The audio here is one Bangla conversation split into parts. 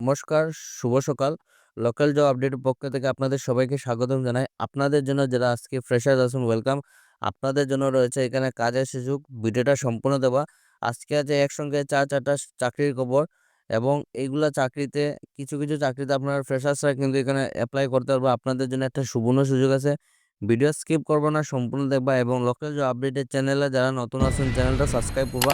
নমস্কার, শুভ সকাল। লোকাল জব আপডেটের পক্ষ থেকে আপনাদের সবাইকে স্বাগতম জানাই। আপনাদের জন্য যারা আজকে ফ্রেশার্স আছেন ওয়েলকাম। আপনাদের জন্য রয়েছে এখানে কাজের সুযোগ। ভিডিওটা সম্পূর্ণ দেওয়া। আজকে আছে একসঙ্গে ৪-৪ টা চাকরির খবর এবং এইগুলা চাকরিতে কিছু, কিছু চাকরিতে আপনার ফ্রেশার্সরা কিন্তু এখানে অ্যাপ্লাই করতে পারবে। আপনাদের জন্য একটা সুবর্ণ সুযোগ আছে। ভিডিও স্কিপ করব না, সম্পূর্ণ দেখবা এবং লোকাল জব আপডেটের চ্যানেলে যারা নতুন আছেন চ্যানেলটা সাবস্ক্রাইব করবা।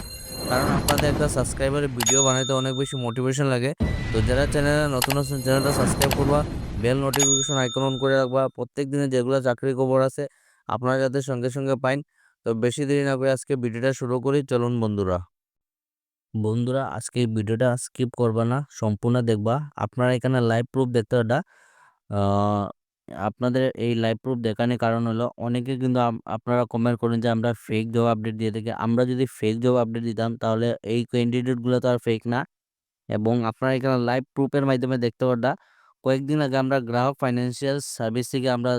কারণ আপনাদের একটা সাবস্ক্রাইবারের ভিডিও বানাইতে অনেক বেশি মোটিভেশন লাগে। তো যারা চ্যানেলে নতুন আছেন চ্যানেলটা সাবস্ক্রাইব করবা। বেল নোটিফিকেশন আইকন অন করে রাখবা। প্রত্যেক দিনে যেগুলো চাকরির খবর আছে আপনারা যাতে সঙ্গে, সঙ্গে পাইন। তো বেশি দেরি না করে আজকে ভিডিওটা শুরু করি। চলুন বন্ধুরা। বন্ধুরা আজকে ভিডিওটা স্কিপ করবা না, সম্পূর্ণ দেখবা। আপনারা এখানে লাইভ প্রুফ দেখতে পারবা। আপনাদের এই লাইভ প্রুফ দেখানোর কারণ হলো, অনেকে কিন্তু আপনারা কমেন্ট করেন যে আমরা ফেক জব আপডেট দিয়ে থাকি। আমরা যদি ফেক জব আপডেট দিতাম, তাহলে এই ক্যান্ডিডেটগুলো তো আর ফেক না। এবং আপনারা এখানে লাইভ প্রুফের মাধ্যমে দেখতে পারবা। কয়েকদিন আগে আমরা গ্রাহক ফাইন্যান্সিয়াল সার্ভিস থেকে আমরা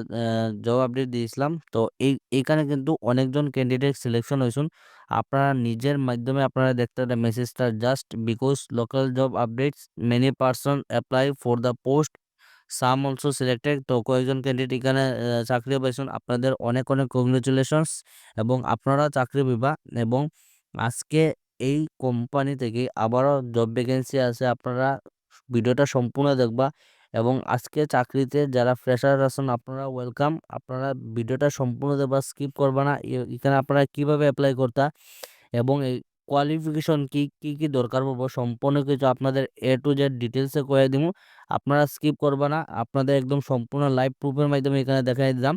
জব আপডেট দিয়েছিলাম। তো এই এইখানে কিন্তু অনেকজন ক্যান্ডিডেট সিলেকশন হইছুন। আপনারা নিজের মাধ্যমে আপনারা দেখতে পারেন মেসেজটা just because local job updates many person apply for the post some also selected. তো কয়েকজন ক্যান্ডিডেট এখানে চাকরিও পাইছেন। আপনাদের অনেক, অনেক কংগ্রাচুলেশনস এবং আপনারা চাকরি পাইবা এবং আজকে এই কোম্পানি থেকে আবারও জব ভ্যাকেন্সি আছে। আপনারা ভিডিওটা সম্পূর্ণ দেখবা এবং আজকে চাকরিতে যারা ফ্রেশার আছেন আপনারা ওয়েলকাম। আপনারা ভিডিওটা সম্পূর্ণ দেখবা, স্কিপ করবা না। এখানে আপনারা কীভাবে অ্যাপ্লাই করতা এবং কোয়ালিফিকেশন কি, কি, কি দরকার পড়ব সম্পূর্ণ কিছু আপনাদের এ টু জেড ডিটেইলসে কইয়া দিমু। আপনারা স্কিপ করবা না। আপনাদের একদম সম্পূর্ণ লাইভ প্রুফের মাধ্যমে এখানে দেখাই দিলাম।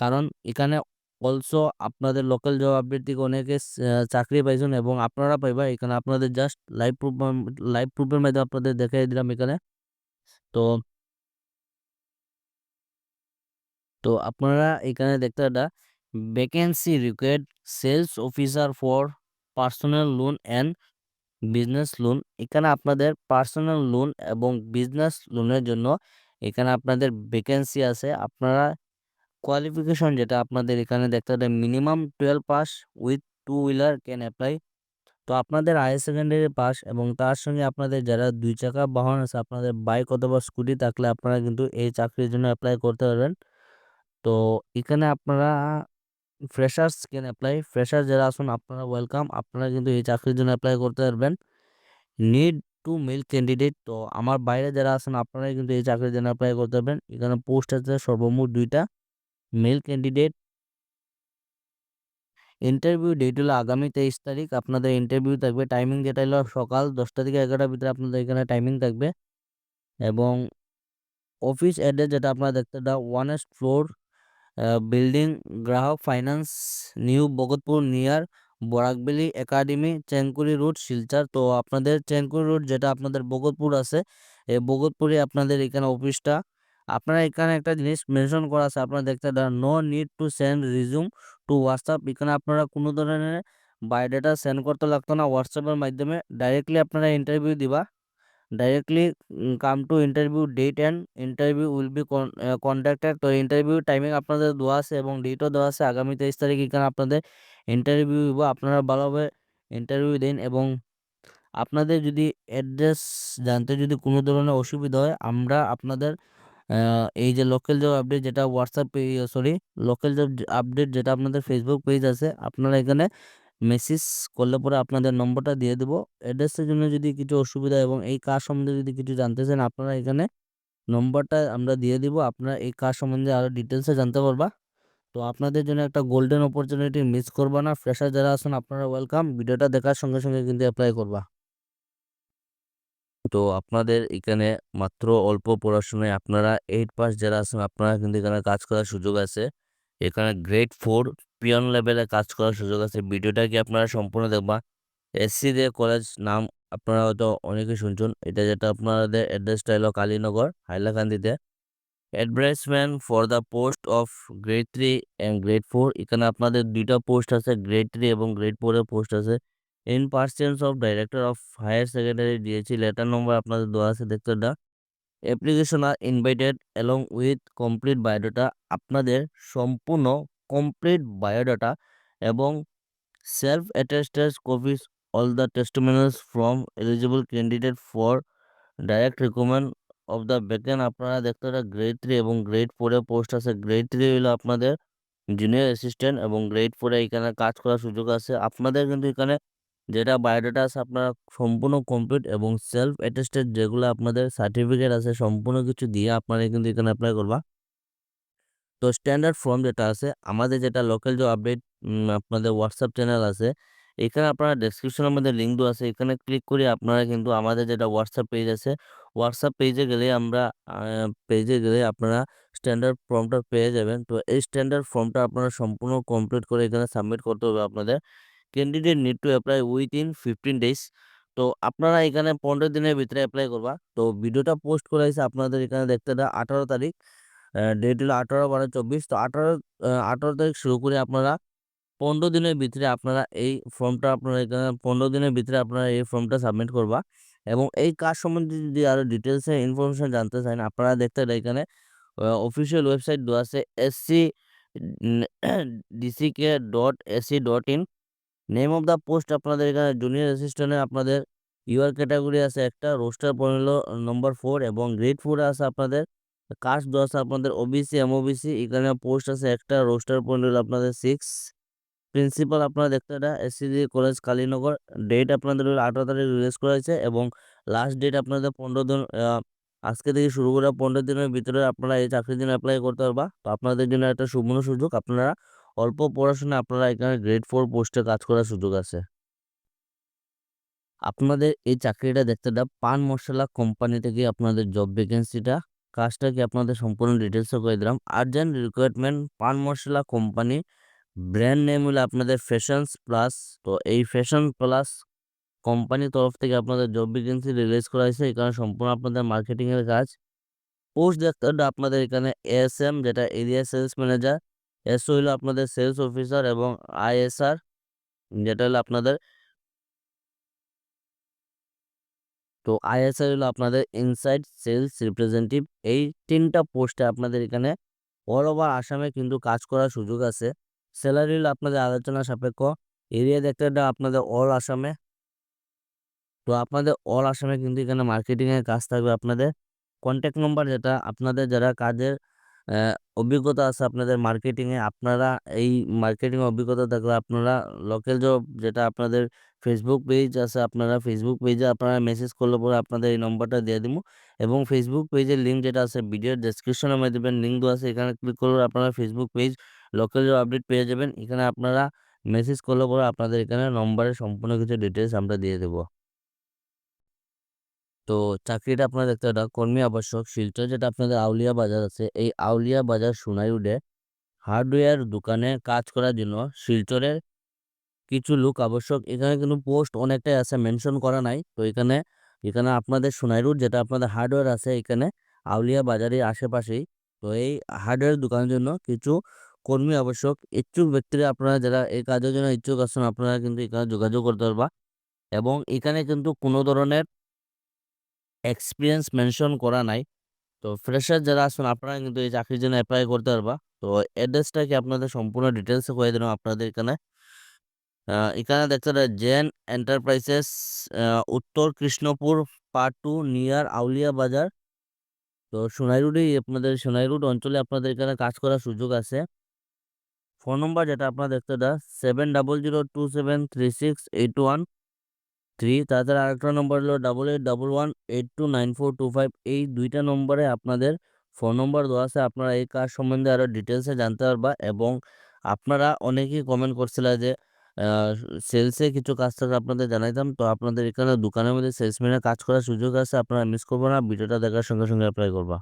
কারণ এখানে অলসো আপনাদের লোকাল জব আপডেট থেকে অনেকে চাকরি পাইছেন এবং আপনারা পাইবা। এখানে আপনাদের জাস্ট লাইভ প্রুফ লাইভ প্রুফের মাধ্যমে আপনাদের দেখাই দিলাম এখানে। তো তো আপনারা এখানে দেখতে পারবা vacancy required sales officer for personal loan and business loan. এখানে আপনাদের পার্সোনাল লোন এবং বিজনেস লোনের জন্য এখানে আপনাদের ভ্যাকেন্সি আছে। আপনারা কোয়ালিফিকেশন যেটা আপনাদের এখানে দেখতে পারবেন minimum 12 pass with two wheeler can apply তো আপনাদের হায়ার সেকেন্ডারি পাস এবং তার সঙ্গে আপনাদের যারা দুই চাকা বাহন আছে, আপনাদের বাইক অথবা স্কুটি থাকলে আপনারা কিন্তু এই চাকরির জন্য অ্যাপ্লাই করতে পারবেন। তো এখানে আপনারা ফ্রেশার্স ক্যান অ্যাপ্লাই ফ্রেশার যারা আসুন আপনারা ওয়েলকাম। আপনারা কিন্তু এই চাকরির জন্য অ্যাপ্লাই করতে পারবেন। নিড টু মেল ক্যান্ডিডেট তো আমার বাইরে যারা আছেন, আপনারাই কিন্তু এই চাকরির জন্য অ্যাপ্লাই করতে পারবেন। এখানে পোস্ট আছে সর্বমোট ২ টা মেল ক্যান্ডিডেট। ইন্টারভিউ ডেট হলো আগামী ২৩ তারিখ। আপনাদের ইন্টারভিউ থাকবে টাইমিং যেটা হলো সকাল ১০টা থেকে ১১টার ভিতরে আপনাদের এখানে টাইমিং থাকবে। এবং অফিস অ্যাড্রেস যেটা আপনারা দেখতে one 1 floor building, Grahak, finance, new Bagatpur, near Barak Valley academy Chenkuri road, Silchar. তো আপনাদের চেনকুরি রোড যেটা আপনাদের বগতপুর আছে এই বগতপুরে আপনাদের এখানে অফিসটা। আপনারা এখানে একটা জিনিস মেনশন করা আছে, আপনারা দেখতে no need to send resume to WhatsApp. এখানে আপনারা কোনো ধরনের বায়োডাটা সেন্ড করতে লাগতো না, হোয়াটসঅ্যাপের মাধ্যমে। ডাইরেক্টলি আপনারা ইন্টারভিউ দিবা। Directly um come to interview date and interview will be con uh conducted. তো ইন্টারভিউ টাইমিং আপনাদের দেওয়া আছে এবং ডেটও দেওয়া আছে আগামী ২৩ তারিখ এখানে আপনাদের ইন্টারভিউ হইব। আপনারা ভালোভাবে ইন্টারভিউ দিন এবং আপনাদের যদি অ্যাড্রেস জানতে যদি কোনো ধরনের অসুবিধা হয়, আমরা আপনাদের এই যে লোকাল জব আপডেট যেটা WhatsApp sorry local job update যেটা আপনাদের ফেসবুক পেজ আছে, আপনারা এখানে মেসেজ করলে পরে আপনাদের নম্বরটা দিয়ে দেবো অ্যাড্রেসের জন্য যদি কিছু অসুবিধা এবং এই কাজ সম্বন্ধে যদি কিছু জানতে চান আপনারা এখানে নম্বরটা আমরা দিয়ে দিব। আপনারা এই কাজ সম্বন্ধে আরও ডিটেলসে জানতে পারবা। তো আপনাদের জন্য একটা গোল্ডেন অপরচুনিটি মিস করবা না। ফ্রেশার যারা আছেন আপনারা ওয়েলকাম। ভিডিওটা দেখার সঙ্গে, সঙ্গে কিন্তু অ্যাপ্লাই করবা। তো আপনাদের এখানে মাত্র অল্প পড়াশোনায় আপনারা এইট পাস যারা আছেন আপনারা কিন্তু এখানে কাজ করার সুযোগ আছে। এখানে গ্রেড 4 পিয়ন লেভেলে কাজ করার সুযোগ আছে। ভিডিওটা কি আপনারা সম্পূর্ণ দেখবা। এসসি দে কলেজ নাম আপনারা হয়তো অনেকে শুনছেন। এটা যেটা আপনাদের অ্যাড্রেসটা হলো Kalinagar, হাইলাকান্দিতে। Advertisement for the post of grade three and grade four এখানে আপনাদের দুইটা পোস্ট আছে গ্রেড থ্রি এবং গ্রেড 4 এর পোস্ট আছে। In pursuance of director of higher secondary দিয়েছি লেটার নম্বর আপনাদের দেওয়া আছে দেখতে পারবা। Application are invited along with complete biodata আপনাদের সম্পূর্ণ কমপ্লিট বায়োডাটা এবং self attested copies all the testimonials from eligible candidate for direct recruitment of the vacant আপনারা দেখতে পারেন গ্রেড থ্রি এবং গ্রেড ফোরে পোস্ট আছে। গ্রেড থ্রি হলো আপনাদের জুনিয়র অ্যাসিস্ট্যান্ট এবং গ্রেড ফোরে এখানে কাজ করার সুযোগ আছে। আপনাদের কিন্তু এখানে যেটা বায়োডাটা আছে, আপনারা সম্পূর্ণ কমপ্লিট এবং সেলফ অ্যাটেস্টেড যেগুলো আপনাদের সার্টিফিকেট আছে, সম্পূর্ণ কিছু দিয়ে আপনারা কিন্তু এখানে অ্যাপ্লাই করবা। তো স্ট্যান্ডার্ড ফর্ম যেটা আছে, আমাদের যেটা লোকাল যে আপডেট আপনাদের হোয়াটসঅ্যাপ চ্যানেল আছে, এখানে আপনারা ডেসক্রিপশনের মধ্যে লিঙ্ক দেওয়া আছে, এখানে ক্লিক করে আপনারা কিন্তু আমাদের যেটা হোয়াটসঅ্যাপ পেজ আছে হোয়াটসঅ্যাপ পেজে গেলে আমরা পেজে গেলে আপনারা স্ট্যান্ডার্ড ফর্মটা পেয়ে যাবেন। তো এই স্ট্যান্ডার্ড ফর্মটা আপনারা সম্পূর্ণ কমপ্লিট করে এখানে সাবমিট করতে হবে আপনাদের। Candidate need to apply within fifteen days তো আপনারা এখানে পনেরো দিনের ভিতরে অ্যাপ্লাই করবা। তো ভিডিওটা পোস্ট করা হয়েছে আপনাদের এখানে দেখতে আঠারো তারিখ। ডেট হলো আঠারো বারো চব্বিশ। তো আঠারো আঠারো তারিখ শুরু করে আপনারা পনেরো দিনের ভিতরে আপনারা এই ফর্মটা আপনারা এখানে পনেরো দিনের ভিতরে আপনারা এই ফর্মটা সাবমিট করবা এবং এই কাজ সম্বন্ধে যদি আরও ডিটেলসে ইনফরমেশন জানতে চান, আপনারা দেখতে পারেন এখানে অফিসিয়াল ওয়েবসাইট দেওয়া আছে SC DCK dot AC dot in name of the post আপনাদের এখানে জুনিয়র অ্যাসিস্ট্যান্টে আপনাদের ইউআর ক্যাটাগরি আছে একটা রোস্টার পনেরো নম্বর ফোর এবং গ্রেড ফোর আছে আপনাদের। কাস্ট দেওয়া আছে আপনাদের ওবিসি এমওবিসি এখানে পোস্ট আছে একটা, রোস্টার পনেরো আপনাদের সিক্স প্রিন্সিপাল আপনারা দেখতে এটা এসসিজি কলেজ কালীনগর ডেট আপনাদের হলো আঠারো তারিখ রিলিজ করা হয়েছে এবং লাস্ট ডেট আপনাদের পনেরো দিন আজকে থেকে শুরু করে পনেরো দিনের ভিতরে আপনারা এই চাকরির জন্য অ্যাপ্লাই করতে পারবা। তো আপনাদের জন্য একটা সুবর্ণ সুযোগ, আপনারা অল্প পড়াশোনা আপনারা এখানে গ্রেড ফোর পোস্টে কাজ করার সুযোগ আছে। আপনাদের এই চাকরিটা দেখতেটা পান মশলা কোম্পানি থেকে আপনাদের জব ভ্যাকেন্সিটা কাজটা কি আপনাদের সম্পূর্ণ ডিটেলসে করে দিলাম। আর্জেন্ট রিকোয়ারমেন্ট পান মশলা কোম্পানি ব্র্যান্ড নেম হলো আপনাদের ফ্যাশনস প্লাস তো এই ফ্যাশন প্লাস কোম্পানির তরফ থেকে আপনাদের জব ভ্যাকেন্সি রিলিজ করা হয়েছে। এখানে সম্পূর্ণ আপনাদের মার্কেটিংয়ের কাজ। পোস্ট দেখতে আপনাদের এখানে এস এম যেটা এরিয়া সেলস ম্যানেজার এস হইল আপনাদের সেলস অফিসার এবং আইএসআর যেটা হলো আপনাদের তো আইএসআর হলো আপনাদের ইনসাইড সেলস রিপ্রেজেন্টেটিভ এই তিনটা পোস্টে আপনাদের এখানে অল ওভার আসামে কিন্তু কাজ করার সুযোগ আছে। স্যালারি হলো আপনাদের আলোচনা সাপেক্ষ। এরিয়া দেখতে আপনাদের অল আসামে তো আপনাদের অল আসামে কিন্তু এখানে মার্কেটিংয়ের কাজ থাকবে আপনাদের। কন্ট্যাক্ট নম্বর যেটা, আপনাদের যারা কাজের অভিজ্ঞতা আছে আপনাদের মার্কেটিংয়ে আপনারা এই মার্কেটিং অভিজ্ঞতা থাকলে আপনারা লোকাল জব যেটা আপনাদের ফেসবুক পেজ আছে, আপনারা ফেসবুক পেজে আপনারা মেসেজ করলে পরে আপনাদের এই নম্বরটা দিয়ে দিব। এবং ফেসবুক পেজের লিঙ্ক যেটা আছে ভিডিওর ডেসক্রিপশনে মধ্যে দেবেন লিঙ্ক দেওয়া আছে, এখানে ক্লিক করলে আপনারা ফেসবুক পেজ লোকাল আপডেট পেয়ে যাবেন। এখানে আপনারা মেসেজ করলে পরে আপনাদের এখানে নম্বরে সম্পূর্ণ কিছু ডিটেলস আমরা দিয়ে দেবো। তো চাকরিটা আপনারা দেখতে এটা কর্মী আবশ্যক, শিলচর যেটা আপনাদের আউলিয়া বাজার আছে, এই আউলিয়া বাজার সোনাইরুডে হার্ডওয়্যার দোকানে কাজ করার জন্য শিলচরের কিছু লোক আবশ্যক। এখানে কিন্তু পোস্ট অনেকটাই আছে, মেনশন করা নাই। তো এখানে এখানে আপনাদের সোনাইরুড যেটা আপনাদের হার্ডওয়্যার আছে এখানে, আউলিয়া বাজারের আশেপাশেই। তো এই হার্ডওয়্যার দোকানের জন্য কিছু কর্মী আবশ্যক। ইচ্ছুক ব্যক্তিরা আপনারা যারা এই কাজের জন্য ইচ্ছুক আছেন, আপনারা কিন্তু এখানে যোগাযোগ করতে পারবা। এবং এখানে কিন্তু কোনো ধরনের এক্সপিরিয়েন্স মেনশন করা নাই। তো ফ্রেশার যারা আছেন, আপনারা কিন্তু এই চাকরির জন্য অ্যাপ্লাই করতে পারবা। তো অ্যাড্রেসটা কি আপনাদের সম্পূর্ণ ডিটেলসে করে দিলাম আপনাদের এখানে। এখানে দেখতে পারেন Zen enterprises Uttar Krishnapur part two near Aulia Bazar. তো সোনাই সোনাইরুডেই আপনাদের সোনাই সোনাইরুড অঞ্চলে আপনাদের এখানে কাজ করার সুযোগ আছে। ফোন নম্বর যেটা আপনারা দেখতে দা seven double zero two seven three six eight one three তাছাড়া আরেকটা নম্বর হলো double eight double one eight two nine four two five এই দুইটা নম্বরে আপনাদের ফোন নম্বর দেওয়া আছে। আপনারা এই কাজ সম্বন্ধে আরও ডিটেলসে জানতে পারবা এবং আপনারা অনেকেই কমেন্ট করছিল যে সেলসে কিছু কাজ থাকে আপনাদের জানাইতাম। তো আপনাদের এখানে দোকানের মধ্যে সেলসম্যানের কাজ করার সুযোগ আছে, আপনারা মিস করব না। ভিডিওটা দেখার সঙ্গে সঙ্গে অ্যাপ্লাই করবা।